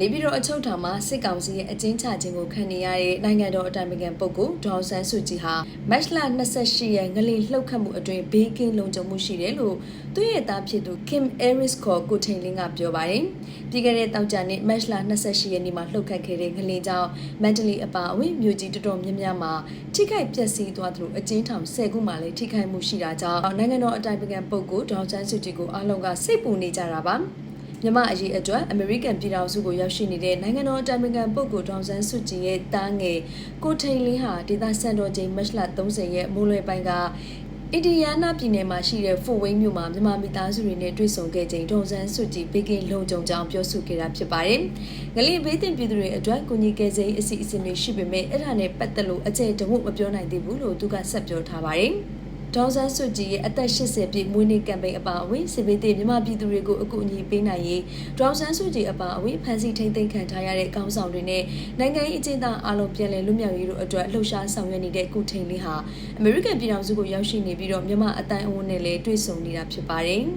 နေပြည်တော်အချုပ်ထောင်မှာစစ်ကောင်စီရဲ့အကျဉ်းချခြင်းကိုခံနေရတဲ့နိုင်ငံတော်အတိုင်ပင်ခံပုဂ္ဂိုလ်ဒေါအောင်ဆန်းစုကြည်ဟာမတ်လ28ရက်ငလင်လှုပ်ခတ်မှုအတွင်းဘေးကင်းလုံခြုံမှုရှိတယ်လို့သူ့ရဲ့သားဖြစ်သူ Kim Aris ခေါ်ကိုထိန်လင်းကပြောပါတယ်။ပြီးခဲ့တဲ့တောက်ကြနေ့မတ်လ28ရက်နေ့မှာလှုပ်ခတ်ခဲ့တဲ့ငလင်ကြောင့်မန္တလေးအပါအဝင်မြို့ကြီးတော်တော်များများမှာထိခိုက်ပျက်စီးသွားသလိုအကျဉ်းထောင်10ခုမှလည်းထိခိုက်မှုရှိတာကြောင့်နိုင်ငံတော်အတိုင်ပင်ခံပုဂ္ဂိုလ်ဒေါအောင်ဆန်းစုကြည်ကိုအားလုံးကစိတ်ပူနေကြတာပါ။ မြမအရေးအတွက်အမေရိကန်ပြည်ထောင်စုကိုရောက်ရှိနေတဲ့နိုင်ငံတော်အတိုင်ပင်ခံပုဂ္ဂိုလ်ဒေါန်ဆန်းစုကြည်ရဲ့တားငယ်ကိုထိန်လင်းဟာဒေသစံတော်ချိန်မတ်လ30ရက်မိုးလွယ်ပိုင်းကအင်ဒီယာနာပြည်နယ်မှာရှိတဲ့ဖိုဝိန်းမြို့မှာမြန်မာမိသားစုတွေနဲ့တွေ့ဆုံခဲ့ချိန်ဒေါန်ဆန်းစုကြည်ဘေကင်းလုံခြုံကြောင်းပြောဆိုခဲ့တာဖြစ်ပါတယ်။ငလင်ဘေးတင်ပြည်သူတွေအတွက်ကိုကြီးကဲစိအစီအစဉ်တွေရှိပေမဲ့အဲ့ဒါနဲ့ပတ်သက်လို့အကျယ်တဝမပြောနိုင်သေးဘူးလို့သူကဆက်ပြောထားပါတယ်။ ဒေါက်ဆန်းစုကြည်ရဲ့အသက်80ပြည့်မွေးနေ့ကမ်ပိန်းအပါအဝင်စစ်ဘေးသည့်မြန်မာပြည်သူတွေကိုအကူအညီပေးနိုင်ရေးဒေါက်ဆန်းစုကြည်အပါအဝင်ဖန်ဆီးထိန်းသိမ်းခံထားရတဲ့ကောင်းဆောင်တွေနဲ့နိုင်ငံရေးအကျဉ်းသားအလုံးပြန်လည်လွတ်မြောက်ရေးတို့အတွက်လှုပ်ရှားဆောင်ရွက်နေတဲ့ကုထိန်လေးဟာအမေရိကန်ပြည်ထောင်စုကိုရောက်ရှိနေပြီးတော့မြန်မာအတိုင်းအဝန်းနဲ့လည်းတွေ့ဆုံနေတာဖြစ်ပါတယ်။